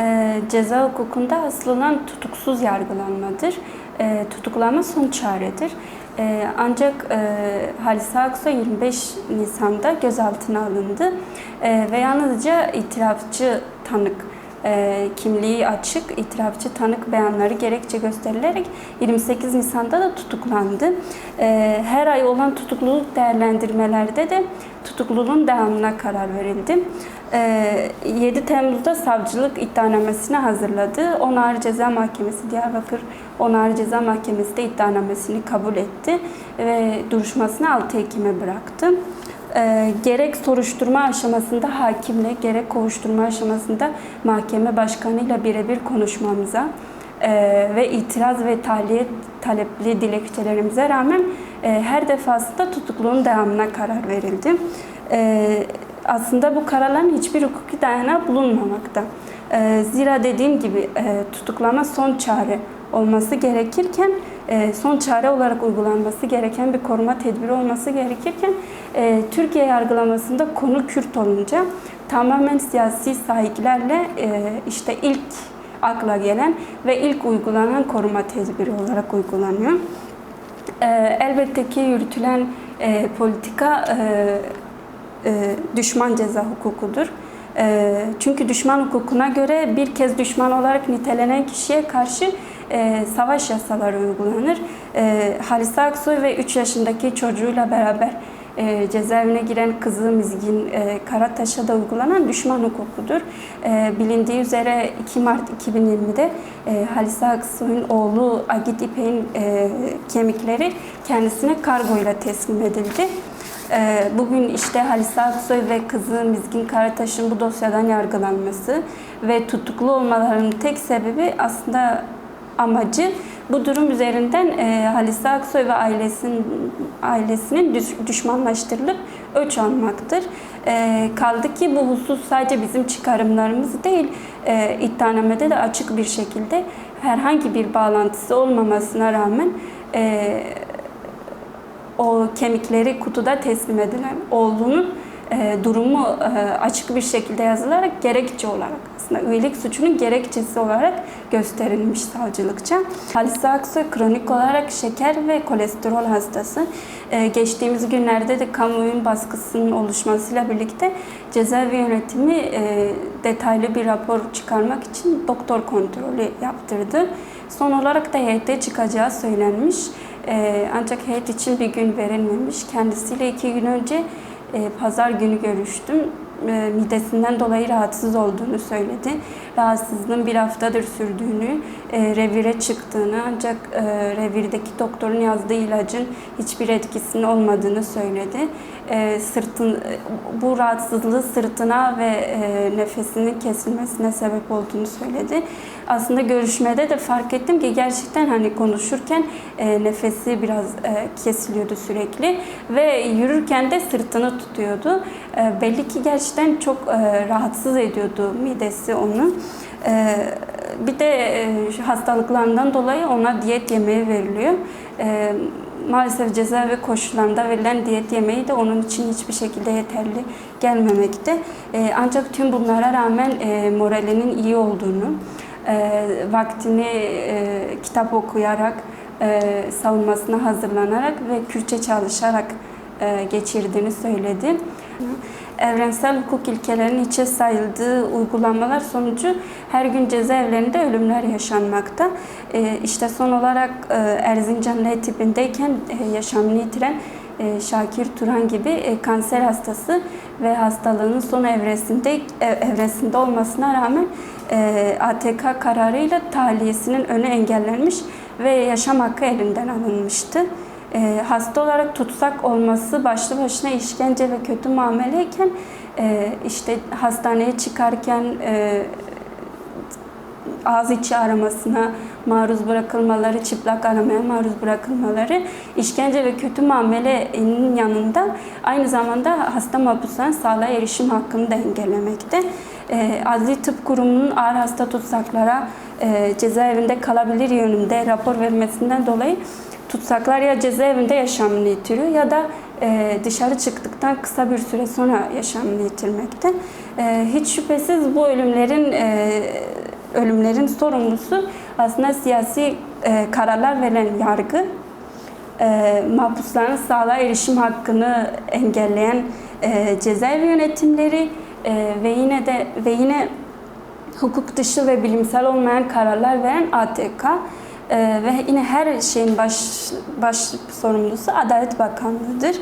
E, ceza hukukunda asıl tutuksuz yargılanmadır. E, tutuklama son çaredir. E, ancak e, Halis Aksoy 25 Nisan'da gözaltına alındı e, ve yalnızca itirafçı tanık e, kimliği açık, itirafçı tanık beyanları gerekçe gösterilerek 28 Nisan'da da tutuklandı. E, her ay olan tutukluluk değerlendirmelerde de tutukluluğun devamına karar verildi. E, 7 Temmuz'da savcılık iddianamesini hazırladı. 10 Ağır Ceza Mahkemesi, Diyarbakır 10 Ağır Ceza Mahkemesi de iddianamesini kabul etti ve duruşmasını 6 Ekim'e bıraktı. E, gerek soruşturma aşamasında hakimle gerek kovuşturma aşamasında mahkeme başkanıyla birebir konuşmamıza e, ve itiraz ve tahliye talepli dilekçelerimize rağmen e, her defasında tutukluğun devamına karar verildi. E, aslında bu kararların hiçbir hukuki dayanağı bulunmamakta. E, zira dediğim gibi e, tutuklama son çare olması gerekirken e, son çare olarak uygulanması gereken bir koruma tedbiri olması gerekirken e, Türkiye yargılamasında konu Kürt olunca tamamen siyasi sahiplerle e, işte ilk akla gelen ve ilk uygulanan koruma tedbiri olarak uygulanıyor. Elbette ki yürütülen politika düşman ceza hukukudur. Çünkü düşman hukukuna göre bir kez düşman olarak nitelenen kişiye karşı e, savaş yasaları uygulanır. E, Halis Aksoy ve 3 yaşındaki çocuğuyla beraber e, cezaevine giren kızı Mizgin e, Karataş'a da uygulanan düşman hukukudur. E, bilindiği üzere 2 Mart 2020'de e, Halis Aksoy'un oğlu Agit İpek'in e, kemikleri kendisine kargoyla teslim edildi. E, Bugün işte Halis Aksoy ve kızı Mizgin Karataş'ın bu dosyadan yargılanması ve tutuklu olmalarının tek sebebi aslında amacı bu durum üzerinden e, Halis Aksoy ve ailesinin ailesinin düş, düşmanlaştırılıp öç almaktır. E, kaldı ki bu husus sadece bizim çıkarımlarımız değil, e, iddianamede de açık bir şekilde herhangi bir bağlantısı olmamasına rağmen e, o kemikleri kutuda teslim edilen oğlunun e, durumu e, açık bir şekilde yazılarak gerekçe olarak aslında üyelik suçunun gerekçesi olarak gösterilmiş savcılıkça. Halis Aksoy kronik olarak şeker ve kolesterol hastası. E, geçtiğimiz günlerde de kamuoyun baskısının oluşmasıyla birlikte cezaevi yönetimi detaylı bir rapor çıkarmak için doktor kontrolü yaptırdı. Son olarak da heyette çıkacağı söylenmiş. Ancak heyet için bir gün verilmemiş. Kendisiyle iki gün önce e, pazar günü görüştüm. E, midesinden dolayı rahatsız olduğunu söyledi. Rahatsızlığın bir haftadır sürdüğünü, e, revire çıktığını ancak revirdeki doktorun yazdığı ilacın hiçbir etkisinin olmadığını söyledi. Sırtın, bu rahatsızlığı sırtına ve nefesinin kesilmesine sebep olduğunu söyledi. Aslında görüşmede de fark ettim ki gerçekten hani konuşurken nefesi biraz kesiliyordu sürekli ve yürürken de sırtını tutuyordu. Belli ki gerçekten çok rahatsız ediyordu midesi onu. Bir de hastalıklarından dolayı ona diyet yemeği veriliyor. Maalesef cezaevi koşullarında verilen diyet yemeği de onun için hiçbir şekilde yeterli gelmemekte. Ancak tüm bunlara rağmen moralinin iyi olduğunu, vaktini kitap okuyarak, savunmasına hazırlanarak ve Kürtçe çalışarak geçirdiğini söyledi. Evrensel hukuk ilkelerinin içe sayıldığı uygulamalar sonucu her gün cezaevlerinde ölümler yaşanmakta. İşte son olarak Erzincan L tipindeyken yaşamını yitiren Şakir Turan gibi kanser hastası ve hastalığının son evresinde evresinde olmasına rağmen ATK kararıyla tahliyesinin önü engellenmiş ve yaşam hakkı elinden alınmıştı e, hasta olarak tutsak olması başlı başına işkence ve kötü muameleyken e, işte hastaneye çıkarken e, ağız içi aramasına maruz bırakılmaları, çıplak aramaya maruz bırakılmaları işkence ve kötü muamelenin yanında aynı zamanda hasta mahpusların sağlığa erişim hakkını da engellemekte. E, Adli Tıp Kurumu'nun ağır hasta tutsaklara e, cezaevinde kalabilir yönünde rapor vermesinden dolayı tutsaklar ya cezaevinde yaşamını yitiriyor ya da e, dışarı çıktıktan kısa bir süre sonra yaşamını yitirmekte. E, hiç şüphesiz bu ölümlerin e, ölümlerin sorumlusu aslında siyasi e, kararlar veren yargı, e, mahpusların sağlığa erişim hakkını engelleyen e, cezaevi yönetimleri e, ve yine de ve yine hukuk dışı ve bilimsel olmayan kararlar veren ATK ve yine her şeyin baş baş sorumlusu Adalet Bakanlığı'dır.